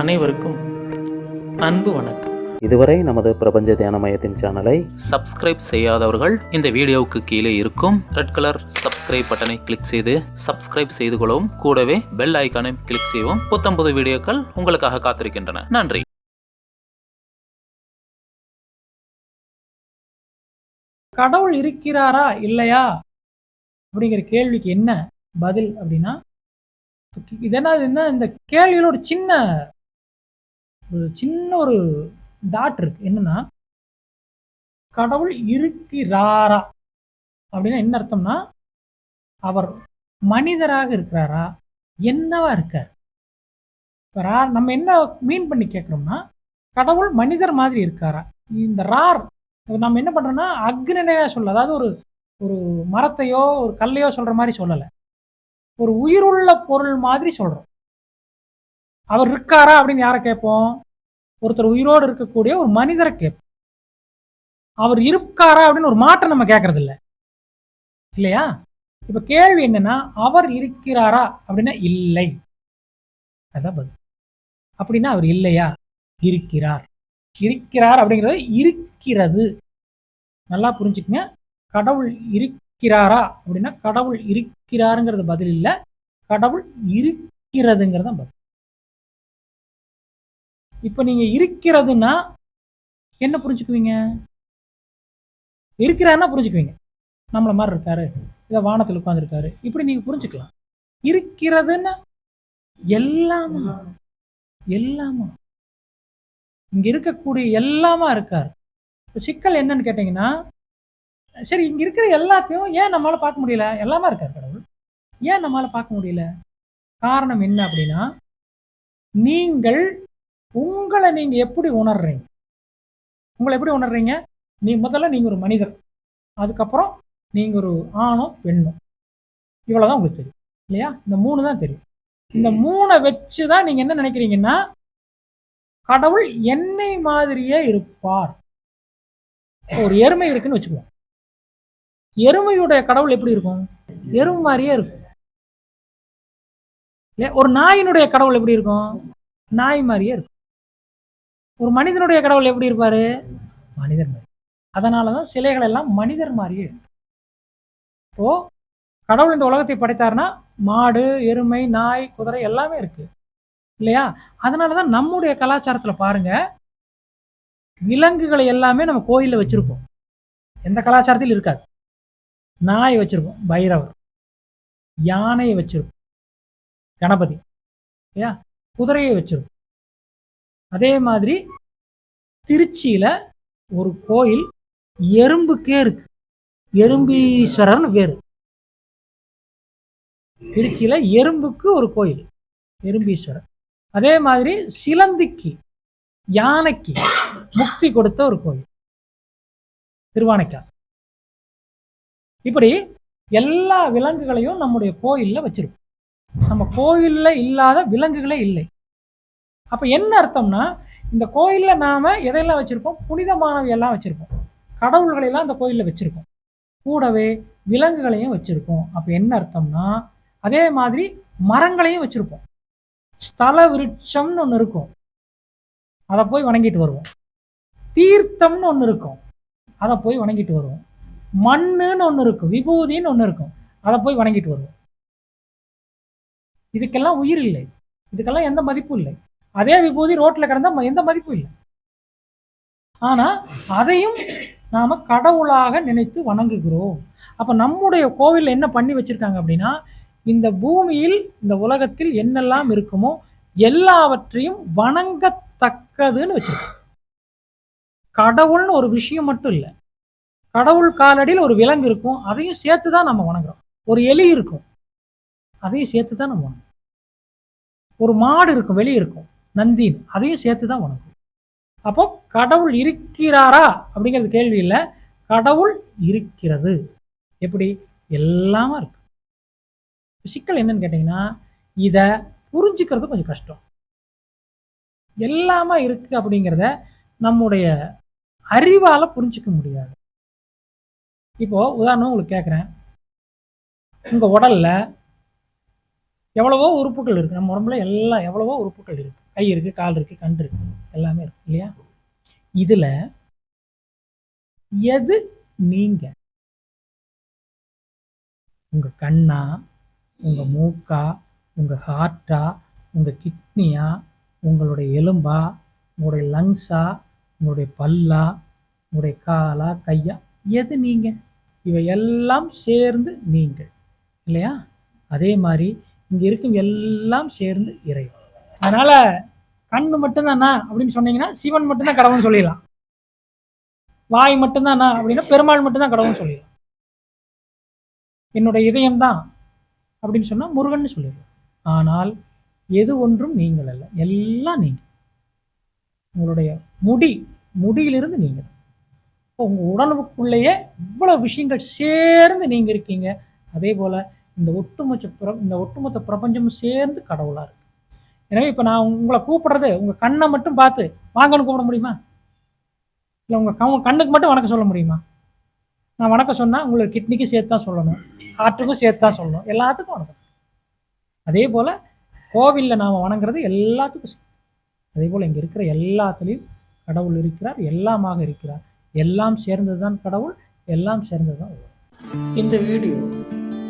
அனைவருக்கும் அன்பு வணக்கம். இதுவரை நமது பிரபஞ்ச தியான மையத்தின் சேனலை சப்ஸ்கிரைப் செய்யாதவர்கள் இந்த வீடியோவுக்கு கீழே இருக்கும் ரெட் கலர் சப்ஸ்கிரைப் பட்டனை கிளிக் செய்து சப்ஸ்கிரைப் செய்து கொள்ளவும். கூடவே பெல் ஐக்கானை கிளிக் செய்யவும். புத்தம்புது வீடியோக்கள் உங்களுக்காக காத்திருக்கின்றன. நன்றி. கடவுள் இருக்கிறாரா? இல்லையா? அப்படிங்கிற கேள்விக்கு என்ன பதில் அப்படின்னா இது என்ன இந்த கேள்வியில ஒரு சின்ன ஒரு சின்ன ஒரு டாட் இருக்கு. என்னன்னா கடவுள் இருக்கிறாரா? அப்படின்னா என்ன அர்த்தம்னா அவர் மனிதராக இருக்கிறாரா? என்னவா இருக்கார்? இப்போ ரார் நம்ம என்ன மீன் பண்ணி கேட்குறோம்னா கடவுள் மனிதர் மாதிரி இருக்காரா? இந்த ரார் நம்ம என்ன பண்றோம்னா அக்னினையா சொல்ல அதாவது ஒரு ஒரு மரத்தையோ ஒரு கல்லையோ சொல்ற மாதிரி சொல்லலை. ஒரு உயிருள்ள பொருள் மாதிரி சொல்றோம். அவர் இருக்காரா அப்படின்னு யாரை கேட்போம்? ஒருத்தர் உயிரோடு இருக்கக்கூடிய ஒரு மனிதரை கேட்போம். அவர் இருக்காரா அப்படின்னு ஒரு மாற்றம் நம்ம கேட்கறது இல்லை இல்லையா? இப்ப கேள்வி என்னன்னா அவர் இருக்கிறாரா அப்படின்னா இல்லை. அதான் பதில். அப்படின்னா அவர் இல்லையா? இருக்கிறார். இருக்கிறார் அப்படிங்கிறது இருக்கிறது. நல்லா புரிஞ்சுக்கங்க. கடவுள் இருக்கிறாரா அப்படின்னா கடவுள் இருக்கிறாருங்கிறது பதில் இல்லை. கடவுள் இருக்கிறதுங்கிறது தான் பதில். இப்ப நீங்க இருக்கிறதுன்னா என்ன புரிஞ்சுக்குவீங்க? இருக்கிறாருன்னா புரிஞ்சுக்குவீங்க? நம்மள மாதிரி இருக்காரு. இதை வானத்தில் உட்காந்துருக்காரு இப்படி நீங்க புரிஞ்சுக்கலாம். இருக்கிறதுன்னா எல்லாமா? எல்லாமா? இங்க இருக்கக்கூடிய எல்லாமா இருக்காரு. இப்போ சிக்கல் என்னன்னு கேட்டீங்கன்னா சரி இங்க இருக்கிற எல்லாத்தையும் ஏன் நம்மளால பார்க்க முடியல? எல்லாமே இருக்காரு கடவுள். ஏன் நம்மளால பார்க்க முடியல? காரணம் என்ன அப்படின்னா நீங்கள் உங்களை நீங்க எப்படி உணர்றீங்க? உங்களை எப்படி உணர்றீங்க? நீ முதல்ல நீங்க ஒரு மனிதர். அதுக்கப்புறம் நீங்க ஒரு ஆணும் பெண்ணும். இவ்வளவுதான் உங்களுக்கு தெரியும். இல்லையா? இந்த மூணு தான் தெரியும். இந்த மூணை வச்சு தான் நீங்க என்ன நினைக்கிறீங்கன்னா கடவுள் என்னை மாதிரியே இருப்பார். ஒரு எருமை இருக்குன்னு வச்சுக்குவோம் எருமையுடைய கடவுள் எப்படி இருக்கும்? எருமை மாதிரியே இருக்கும். ஒரு நாயினுடைய கடவுள் எப்படி இருக்கும்? நாய் மாதிரியே இருக்கும். ஒரு மனிதனுடைய கடவுள் எப்படி இருப்பாரு? மனிதர் மாதிரி. அதனாலதான் சிலைகள் எல்லாம் மனிதர் மாதிரியே இப்போ கடவுள் இந்த உலகத்தை படைத்தாருன்னா மாடு எருமை நாய் குதிரை எல்லாமே இருக்கு. இல்லையா? அதனாலதான் நம்முடைய கலாச்சாரத்துல பாருங்க விலங்குகளை எல்லாமே நம்ம கோயில்ல வச்சிருப்போம். எந்த கலாச்சாரத்திலும் இருக்காது. நாயை வச்சிருப்போம் பைரவர். யானையை வச்சிருப்போம் கணபதி. இல்லையா? குதிரையை வச்சிருப்போம். அதே மாதிரி திருச்சியில ஒரு கோயில் எறும்புக்கே இருக்கு. எறும்பீஸ்வரர்னு பேரு. திருச்சியில் எறும்புக்கு ஒரு கோயில் எறும்பீஸ்வரர். அதே மாதிரி சிலந்திக்கு யானைக்கு முக்தி கொடுத்த ஒரு கோயில் திருவானைக்கால் இப்படி எல்லா விலங்குகளையும் நம்முடைய கோயில்ல வச்சிருக்கோம். நம்ம கோயில்ல இல்லாத விலங்குகளே இல்லை. அப்போ என்ன அர்த்தம்னா இந்த கோயில்ல நாம எதையெல்லாம் வச்சிருப்போம்? புனிதமானவையெல்லாம் எல்லாம் வச்சிருப்போம். அந்த கோயிலில் வச்சுருக்கோம். கோயில்ல கூடவே விலங்குகளையும் வச்சிருக்கோம். அப்போ என்ன அர்த்தம்னா அதே மாதிரி மரங்களையும் வச்சிருப்போம். ஸ்தல விருட்சம்னு ஒன்று இருக்கும். அதை போய் வணங்கிட்டு வருவோம். தீர்த்தம்னு ஒன்று இருக்கும். அதை போய் வணங்கிட்டு வருவோம். மண்ணுன்னு ஒன்று இருக்கும். விபூதின்னு ஒன்று இருக்கும். அதை போய் வணங்கிட்டு வருவோம். இதுக்கெல்லாம் உயிர் இல்லை. இதுக்கெல்லாம் எந்த மதிப்பும் இல்லை. அதே விபூதி ரோட்ல கிடந்தா எந்த மதிப்பும் இல்லை. ஆனா அதையும் நாம கடவுளாக நினைத்து வணங்குகிறோம். அப்போ நம்முடைய கோவிலில் என்ன பண்ணி வச்சிருக்காங்க அப்படின்னா இந்த பூமியில் இந்த உலகத்தில் என்னெல்லாம் இருக்குமோ எல்லாவற்றையும் வணங்கத்தக்கதுன்னு வச்சிருக்காங்க. கடவுள்னு ஒரு விஷயம் மட்டும் இல்லை. கடவுள் காலடியில் ஒரு விலங்கு இருக்கும் அதையும் சேர்த்து தான் நம்ம வணங்குறோம். ஒரு எலி இருக்கும் அதையும் சேர்த்து தான் நம்ம வணங்குறோம். ஒரு மாடு இருக்கும் வெளியே இருக்கும். நந்தின் அதையும் சேர்த்து தான் வணங்கும் அப்போ கடவுள் இருக்கிறாரா? அப்படிங்கிறது கேள்வி இல்லை. கடவுள் இருக்கிறது. எப்படி? எல்லாமே இருக்கு. சிக்கல் என்னன்னு கேட்டீங்கன்னா இதை புரிஞ்சுக்கிறது கொஞ்சம் கஷ்டம். எல்லாமே இருக்கு அப்படிங்கிறத நம்முடைய அறிவால புரிஞ்சுக்க முடியாது. இப்போ உதாரணம் உங்களுக்கு கேட்குறேன் உங்க உடல்ல எவ்வளவோ உறுப்புகள் இருக்குது நம்ம உடம்புல எல்லாம் எவ்வளவோ உறுப்புகள் இருக்குது கை இருக்குது கால் இருக்குது கண் இருக்குது எல்லாமே இருக்கு இல்லையா? இதில் எது நீங்க? உங்க கண்ணா உங்க மூக்கா உங்க ஹார்ட்டா உங்க கிட்னியா உங்களுடைய எலும்பா உங்களுடைய லங்ஸா உங்களுடைய பல்லா உங்களுடைய காலா கையா எது நீங்க? இவை எல்லாம் சேர்ந்து நீங்கள் இல்லையா? அதே மாதிரி இங்கே இருக்கும் எல்லாம் சேர்ந்து இறைவன். அதனால கண்ணு மட்டும்தானா அப்படின்னு சொன்னீங்கன்னா சிவன் மட்டும்தான் கடவுள்னு சொல்லிடலாம். வாய் மட்டும்தானா அப்படின்னா பெருமாள் மட்டும்தான் கடவுள்னு சொல்லிடலாம். என்னுடைய இதயம் தான் அப்படின்னு சொன்னா முருகன் சொல்லிடலாம். ஆனால் எது ஒன்றும் நீங்கள் அல்ல. எல்லாம் நீங்கள். உங்களுடைய முடி முடியிலிருந்து நீங்கள். இப்போ உங்கள் உடலுக்குள்ளேயே இவ்வளோ விஷயங்கள் சேர்ந்து நீங்கள் இருக்கீங்க. அதே போல் இந்த ஒட்டுமொத்த பிர இந்த ஒட்டுமொத்த பிரபஞ்சமும் சேர்ந்து கடவுளா இருக்கு. எனவே இப்போ நான் உங்களை கூப்பிடுறது உங்க கண்ணை மட்டும் பார்த்து வாங்கன்னு கூப்பிட முடியுமா? இல்லை உங்க க- உங்க கண்ணுக்கு மட்டும் வணக்கம் சொல்ல முடியுமா? நான் வணக்கம் சொன்னா உங்களுக்கு கிட்னிக்கும் சேர்த்து தான் சொல்லணும். ஹார்ட்டுக்கும் சேர்த்து தான் சொல்லணும். எல்லாத்துக்கும் வணக்கம். அதே போல கோவில்ல நாம வணங்குறது எல்லாத்துக்கும் அதே போல இங்க இருக்கிற எல்லாத்துலேயும் கடவுள் இருக்கிறார் எல்லாமாக இருக்கிறார். எல்லாம் சேர்ந்தது தான் கடவுள் எல்லாம் சேர்ந்தது தான் இந்த வீடியோ